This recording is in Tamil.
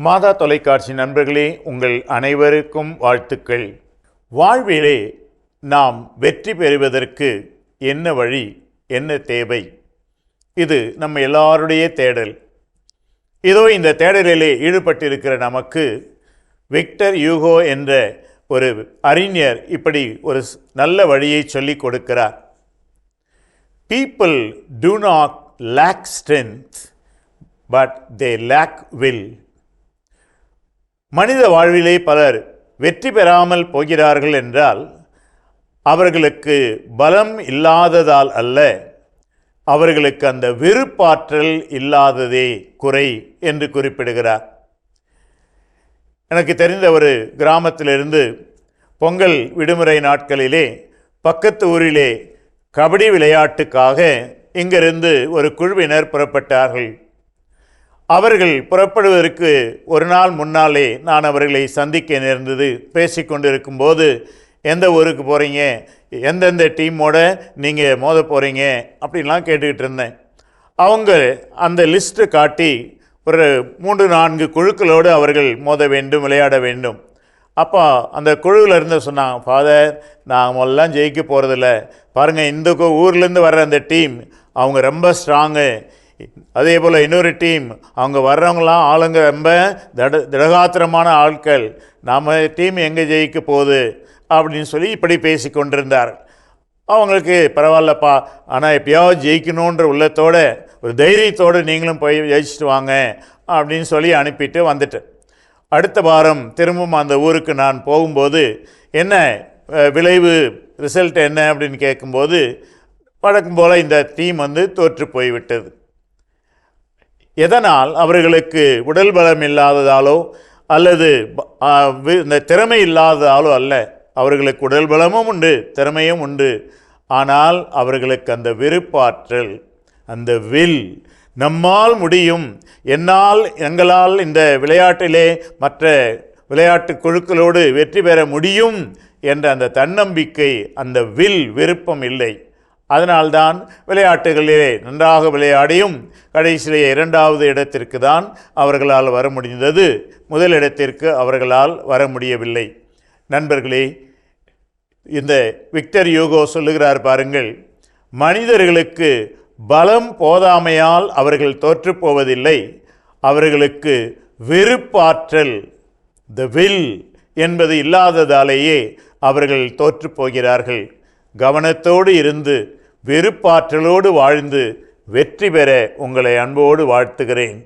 மாதா தொலைக்காட்சி நண்பர்களே உங்கள் அனைவருக்கும் வாழ்த்துக்கள். வாழ்விலே நாம் வெற்றி பெறுவதற்கு என்ன வழி என்ன தேவை? இது நம்ம எல்லாருடைய தேடல். இதோ இந்த தேடலிலே ஈடுபட்டிருக்கிற நமக்கு விக்டர் யூகோ என்ற ஒரு அறிஞர் இப்படி ஒரு ஸ்- நல்ல வழியை சொல்லிக் கொடுக்கிறார். People do not lack strength but they lack will மனித வாழ்விலே பலர் வெற்றி பெறாமல் போகிறார்கள் என்றால் அவர்களுக்கு பலம் இல்லாததால் அல்ல அவர்களுக்கு அந்த விருப்பாற்றல் இல்லாததே குறை என்று குறிப்பிடுகிறார். எனக்கு தெரிந்த ஒரு கிராமத்திலிருந்து பொங்கல் விடுமுறை நாட்களிலே பக்கத்து ஊரிலே கபடி விளையாட்டுக்காக இங்கிருந்து ஒரு குழுவினர் புறப்பட்டார்கள். அவர்கள் புறப்படுவதற்கு ஒரு நாள் முன்னாலே நான் அவர்களை சந்திக்க நேர்ந்தது. பேசி கொண்டிருக்கும் போது எந்த ஊருக்கு போகிறீங்க எந்தெந்த டீமோட நீங்கள் மோத போகிறீங்க அப்படின்லாம் கேட்டுக்கிட்டு இருந்தேன். அவங்க அந்த லிஸ்ட்டு காட்டி ஒரு மூன்று நான்கு குழுக்களோடு அவர்கள் மோத வேண்டும் விளையாட வேண்டும். அப்போ அந்த குழுவில் இருந்து சொன்னாங்க ஃபாதர் நான் எல்லாம் ஜெயிக்க போகிறதில்ல பாருங்கள் இந்த ஊர்லேருந்து வர்ற அந்த டீம் அவங்க ரொம்ப ஸ்ட்ராங்கு அதே போல் இன்னொரு டீம் அவங்க வர்றவங்களாம் ஆளுங்க ரொம்ப தட திடகாத்திரமான ஆட்கள். நம்ம டீம் எங்கே ஜெயிக்க போகுது? அப்படின்னு சொல்லி இப்படி பேசி கொண்டிருந்தார். அவங்களுக்கு பரவாயில்லப்பா ஆனால் எப்பயாவது ஜெயிக்கணுன்ற உள்ளத்தோடு ஒரு தைரியத்தோடு நீங்களும் போய் ஜெயிச்சுட்டு வாங்க அப்படின்னு சொல்லி அனுப்பிட்டு வந்துட்டேன் அடுத்த வாரம் திரும்பவும் அந்த ஊருக்கு நான் போகும்போது என்ன விளைவு ரிசல்ட் என்ன அப்படின்னு கேட்கும்போது வழக்கம் போல் இந்த டீம் வந்து தோற்று போய்விட்டது. எதனால் அவர்களுக்கு உடல் பலம் இல்லாததாலோ அல்லது வி- இந்த திறமை இல்லாததாலோ அல்ல அவர்களுக்கு உடல் பலமும் உண்டு திறமையும் உண்டு. ஆனால் அவர்களுக்கு அந்த வெறுப்பாற்றல் அந்த வில் நம்மால் முடியும். என்னால் எங்களால் இந்த விளையாட்டிலே மற்ற விளையாட்டு குழுக்களோடு வெற்றி பெற முடியும் என்ற அந்த தன்னம்பிக்கை அந்த வில் விருப்பம் இல்லை. அதனால்தான் விளையாட்டுகளிலே நன்றாக விளையாடியும் கடைசியிலே இரண்டாவது இடத்திற்கு தான் அவர்களால் வர முடிந்தது. முதல் இடத்திற்கு அவர்களால் வர முடியவில்லை. நண்பர்களே இந்த விக்டர் யூகோ சொல்லுகிறார் பாருங்கள் மனிதர்களுக்கு பலம் போதாமையால் அவர்கள் தோற்றுப்போவதில்லை. அவர்களுக்கு வெறுப்பாற்றல் த வில் என்பது இல்லாததாலேயே அவர்கள் தோற்றுப்போகிறார்கள். கவனத்தோடு இருந்து வெறுப்பாற்றலோடு வாழ்ந்து வெற்றி பெற உங்களை அன்போடு வாழ்த்துகிறேன்.